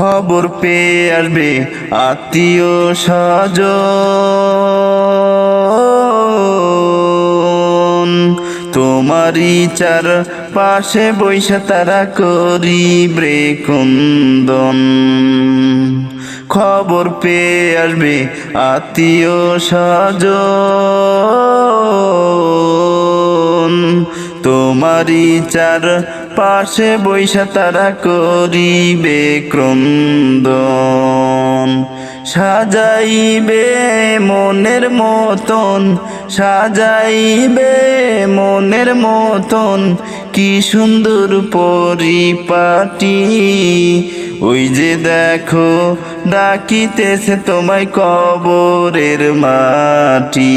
খবর পেয়ে আসবে আত্মীয় স্বজন। তোমারই চার পাশে বৈশা তারা করিবে কুন্দন খবর পেয়ে আসবে আত্মীয় স্বজন। তোমারই চার পাশে বৈশা তারা করিবে ক্রন্দন। সাজাইবে মনের মতন, সাজাইবে মনের মতন, কি সুন্দর পরিপাটি। ওই যে দেখো, ডাকিতেছে তোমায় কবরের মাটি।